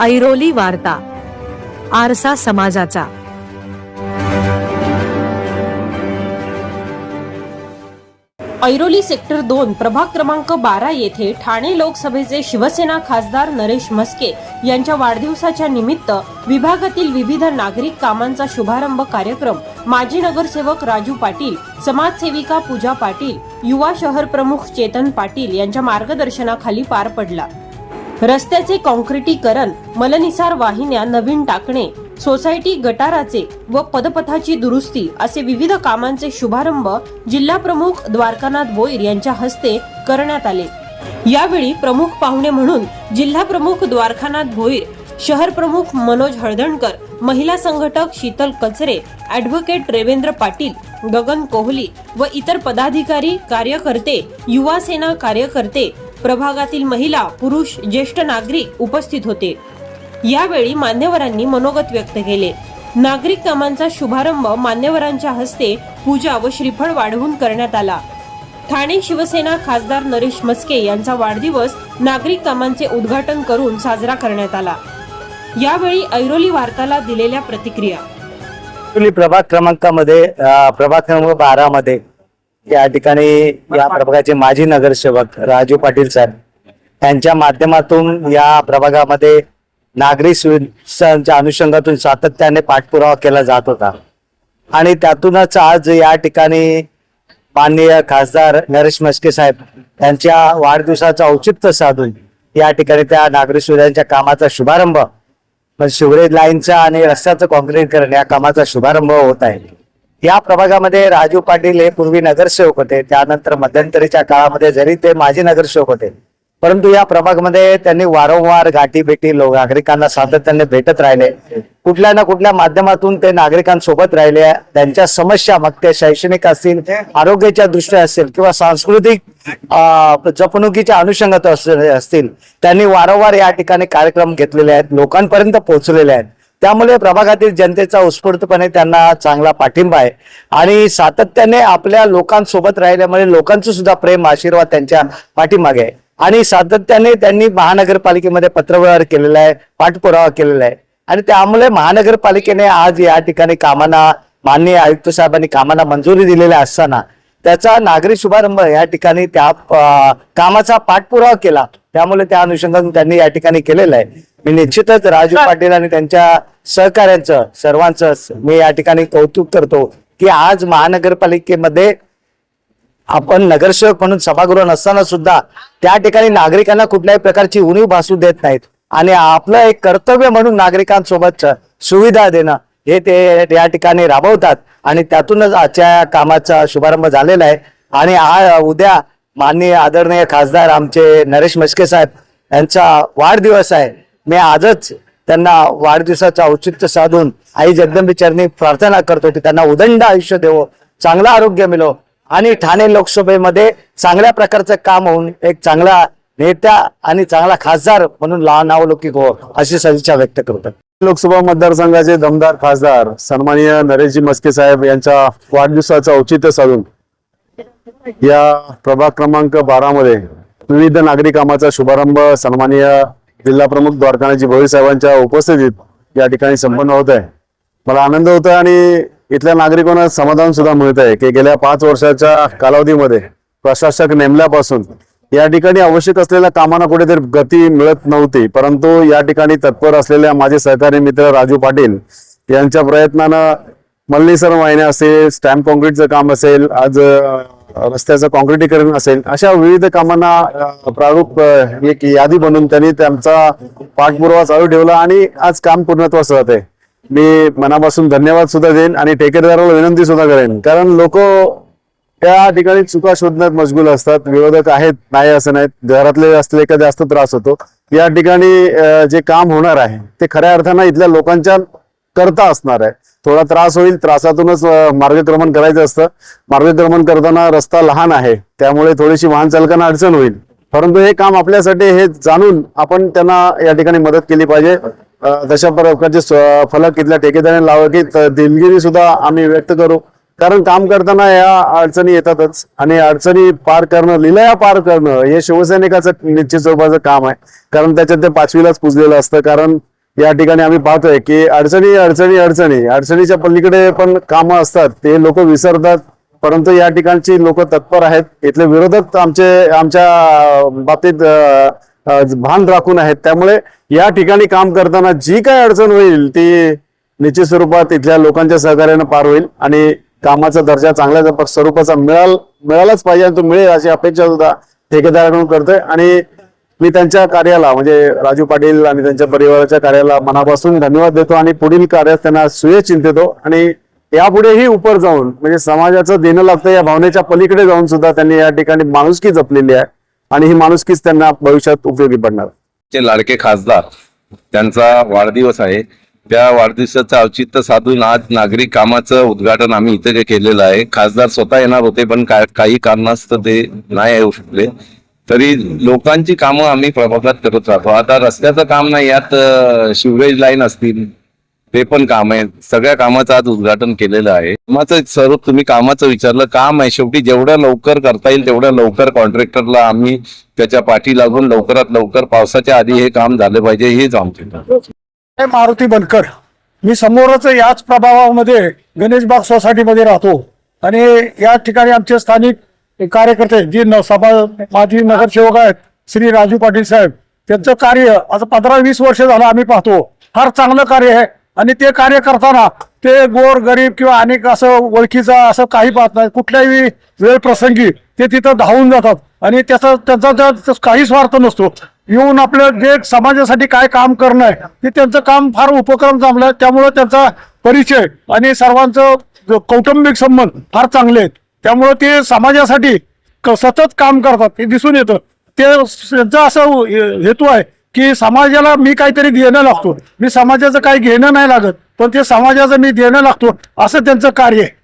ऐरोली वार्ता आरसा समाजाचा. ऐरोली सेक्टर दोन प्रभाग क्रमांक बारा येथे ठाणे लोकसभेचे शिवसेना खासदार नरेश म्हस्के यांच्या वाढदिवसाच्या निमित्त विभागातील विविध नागरिक कामांचा शुभारंभ कार्यक्रम माजी नगरसेवक राजू पाटील समाजसेविका पूजा पाटील युवा शहर प्रमुख चेतन पाटील यांच्या मार्गदर्शनाखाली पार पडला. रस्त्याचे कॉन्क्रिटीकरण मलनिसार वाहिन्या नवीन टाकणे सोसायटी गटाराचे व पदपथाची दुरुस्ती असे विविध कामांचे शुभारंभ जिल्हा प्रमुख द्वारकानाथ भोईर यांच्या हस्ते करण्यात आले. यावेळी प्रमुख पाहुणे म्हणून जिल्हा प्रमुख द्वारकानाथ भोईर शहर प्रमुख मनोज हळदणकर महिला संघटक शीतल कचरे ऍडव्होकेट रेवेंद्र पाटील गगन कोहली व इतर पदाधिकारी कार्यकर्ते युवा सेना कार्यकर्ते प्रभागातील महिला पुरुष ज्येष्ठ नागरिक उपस्थित होते. यावेळी मान्यवरांनी मनोगत व्यक्त केले. नागरिक कामांचा शुभारंभ मान्यवरांच्या हस्ते पूजा व श्रीफळ वाढवून करण्यात आला. ठाणे शिवसेना खासदार नरेश मस्के यांचा वाढदिवस नागरिक कामांचे उद्घाटन करून साजरा करण्यात आला. यावेळी ऐरोली वार्ताला दिलेल्या प्रतिक्रिया. प्रभाग क्रमांकामध्ये प्रभाग क्रमांक बारा मध्ये या ठिकाणी या प्रभागाचे माजी नगरसेवक राजू पाटील साहेब यांच्या माध्यमातून या प्रभागामध्ये नागरिक सुविधांच्या अनुषंगातून सातत्याने पाठपुरावा केला जात होता. आणि त्यातूनच आज या ठिकाणी माननीय खासदार नरेश मस्के साहेब यांच्या वाढदिवसाचं औचित्य साधून या ठिकाणी त्या नागरिक सुविधांच्या कामाचा शुभारंभ म्हणजे शिवरेज लाईनचा आणि रस्त्याचं कॉन्क्रीटीकरण या कामाचा शुभारंभ होत आहे. या प्रभागामध्ये राजू पाटील हे पूर्वी नगरसेवक होते. त्यानंतर मध्यंतरीच्या काळामध्ये जरी ते माजी नगरसेवक होते. परंतु या प्रभागामध्ये त्यांनी वारंवार गाठी भेटी लोक नागरिकांना सातत्याने भेटत राहिले. कुठल्या ना कुठल्या माध्यमातून ते नागरिकांसोबत राहिले. त्यांच्या समस्या मग ते शैक्षणिक असतील आरोग्याच्या दृष्ट्या असेल किंवा सांस्कृतिक जपणुकीच्या अनुषंगात असतील त्यांनी वारंवार या ठिकाणी कार्यक्रम घेतलेले आहेत. लोकांपर्यंत पोहोचलेले आहेत. त्यामुळे प्रभागातील जनतेचा उत्स्फूर्तपणे त्यांना चांगला पाठिंबा आहे. आणि सातत्याने आपल्या लोकांसोबत राहिल्यामुळे लोकांचं सुद्धा प्रेम आशीर्वाद त्यांच्या पाठीमागे आहे. आणि सातत्याने त्यांनी महानगरपालिकेमध्ये पत्रव्यवहार केलेला आहे पाठपुरावा केलेला आहे. आणि त्यामुळे महानगरपालिकेने आज या ठिकाणी कामांना माननीय आयुक्त साहेबांनी कामांना मंजुरी दिलेल्या असताना त्याचा नागरी शुभारंभ या ठिकाणी त्या कामाचा पाठपुरावा केला. त्यामुळे त्या अनुषंगाने त्यांनी या ठिकाणी केलेला आहे. मी निश्चितच राजू पाटील आणि त्यांच्या सहकार्यांचं सर्वांचं मी या ठिकाणी कौतुक करतो की आज महानगरपालिकेमध्ये आपण नगरसेवक म्हणून सभागृह नसताना सुद्धा त्या ठिकाणी नागरिकांना कुठल्याही प्रकारची उणीव भासू देत नाहीत. आणि आपलं एक कर्तव्य म्हणून नागरिकांसोबत सुविधा देणं हे ते या ठिकाणी राबवतात. आणि त्यातूनच आजच्या कामाचा शुभारंभ झालेला आहे. आणि उद्या माननीय आदरणीय खासदार आमचे नरेश मस्के साहेब यांचा वाढदिवस आहे. मी आजच त्यांना वाढदिवसाचं औचित्य साधून आई जगदंबेचरणी प्रार्थना करतो की त्यांना उदंड आयुष्य देवो चांगलं आरोग्य मिळो आणि ठाणे लोकसभेमध्ये चांगल्या प्रकारचं काम होऊन एक चांगला नेत्या आणि चांगला खासदार म्हणून लहान नावलौकिक हो अशी सदिच्छा व्यक्त करतो. लोकसभा मतदारसंघाचे दमदार खासदार सन्माननीय नरेशजी मस्के साहेब यांच्या वाढदिवसाचं औचित्य साधून या प्रभाग क्रमांक बारा मध्ये विविध नागरी कामाचा शुभारंभ सन्माननीय जिल्हा प्रमुख द्वारकानाजी भोईर साहेबांच्या उपस्थितीत या ठिकाणी संपन्न होत आहे. मला आनंद होत आहे आणि इथल्या नागरिकांना समाधान सुद्धा मिळत आहे की गेल्या पाच वर्षाच्या कालावधीमध्ये प्रशासक नेमल्यापासून या ठिकाणी आवश्यक असलेल्या कामांना कुठेतरी गती मिळत नव्हती परंतु या ठिकाणी तत्पर असलेल्या माझे सहकारी मित्र राजू पाटील यांच्या प्रयत्नानं मल्लीसर वाहिन्या असेल स्टॅम्प कॉन्क्रीटचं काम असेल आज रस्त्याचं कॉन्क्रिटीकरण असेल अशा विविध कामांना प्रारूप एक यादी बनवून त्यांनी त्यांचा पाठपुरावा चालू ठेवला आणि आज काम पूर्णत्वास जात आहे मी मनापासून धन्यवाद सुद्धा देईन आणि ठेकेदाराला विनंती सुद्धा करेन. कारण लोक त्या ठिकाणी चुका शोधण्यात मशगूल असतात विरोधक आहेत नाही असं नाहीत घरातले असले का जास्त त्रास होतो. या ठिकाणी जे काम होणार आहे ते खऱ्या अर्थानं इथल्या लोकांच्या करता असणार आहे. थोडा त्रास होईल. त्रासातूनच मार्गक्रमण करायचं असतं. मार्गक्रमण करताना रस्ता लहान आहे. त्यामुळे थोडीशी वाहन चालकांना अडचण होईल. परंतु हे काम आपल्यासाठी हे जाणून आपण त्यांना या ठिकाणी मदत केली पाहिजे. तशा प्रकारचे फलक इथल्या ठेकेदाराने लावा की दिलगिरी सुद्धा आम्ही व्यक्त करू. कारण काम करताना या अडचणी येतातच. आणि अडचणी पार करणं लिलया पार करणं हे शिवसैनिकाचं निश्चित स्वरूपाचं काम आहे. कारण त्याच्यात ते पाचवीलाच पुजलेलं असतं. कारण या ठिकाणी आम्ही पाहतोय की अडचणी अडचणी अडचणी अडचणीच्या पलीकडे पण कामं असतात. ते लोक विसरतात. परंतु या ठिकाणची लोक तत्पर आहेत. इथले विरोधक आमचे आमच्या बाबतीत भान राखून आहेत. त्यामुळे या ठिकाणी काम करताना जी काय अडचण होईल ती निश्चित स्वरूपात इथल्या लोकांच्या सहकार्यानं पार होईल आणि कामाचा दर्जा चांगल्या स्वरूपाचा मिळाल मिळालाच पाहिजे आणि तो मिळेल अशी अपेक्षा सुद्धा ठेकेदाराकडून करतोय. आणि मी त्यांच्या कार्याला म्हणजे राजू पाटील आणि त्यांच्या परिवाराच्या कार्याला मनापासून धन्यवाद देतो आणि पुढील कार्यात त्यांना सुयश चिंतितो आणि यापुढेही उपर जाऊन म्हणजे समाजाचं देणं लागतं या भावनेच्या पलीकडे जाऊन सुद्धा त्यांनी या ठिकाणी माणुसकी जपलेली आहे आणि ही माणुसकीच त्यांना भविष्यात उपयोगी पडणार. चे लाडके खासदार त्यांचा वाढदिवस आहे. त्या वाढदिवसाचं औचित्य साधून आज नागरिक कामाचं उद्घाटन आम्ही इथे केलेलं आहे. खासदार स्वतः येणार होते पण काही कारणास्तव ते नाही येऊ शकले. तरी लोकांची कामं आम्ही प्रभागात करत राहतो. आता रस्त्याचं काम नाही यात शिवरेज लाईन असतील ते पण काम आहे सगळ्या कामाचं आज उद्घाटन केलेलं आहे. कामाचं स्वरूप तुम्ही कामाचं विचारलं. काम आहे. शेवटी जेवढं लवकर करता येईल तेवढ्या लवकर कॉन्ट्रॅक्टरला आम्ही त्याच्या पाठी लागून लवकरात लवकर पावसाच्या आधी हे काम झालं पाहिजे हेच आमचे मारुती बनकर. मी समोरच याच प्रभावामध्ये गणेशबाग सोसायटीमध्ये राहतो. आणि या ठिकाणी आमचे स्थानिक कार्यकर्ते जे न सभा माजी नगरसेवक आहेत श्री राजू पाटील साहेब त्यांचं कार्य आता पंधरा वीस वर्ष झालं आम्ही पाहतो. फार चांगलं कार्य आहे. आणि ते कार्य करताना ते गोर गरीब किंवा अनेक असं ओळखीचं असं काही पाहत नाही. कुठल्याही वेळ प्रसंगी ते तिथं धावून जातात. आणि त्याचा त्यांचा त्या- काही स्वार्थ नसतो. येऊन आपलं जे समाजासाठी काय काम करणं आहे ते त्यांचं काम फार उपक्रम चांगलं आहे. त्यांचा परिचय आणि सर्वांचं कौटुंबिक संबंध फार चांगले आहेत. त्यामुळं ते समाजासाठी क- सतत काम करतात हे दिसून येतं. ते त्यांचा असं हेतू आहे की समाजाला मी काहीतरी देणं लागतो. मी समाजाचं काही घेणं नाही लागत पण ते समाजाचं मी देणं लागतो असं त्यांचं कार्य आहे.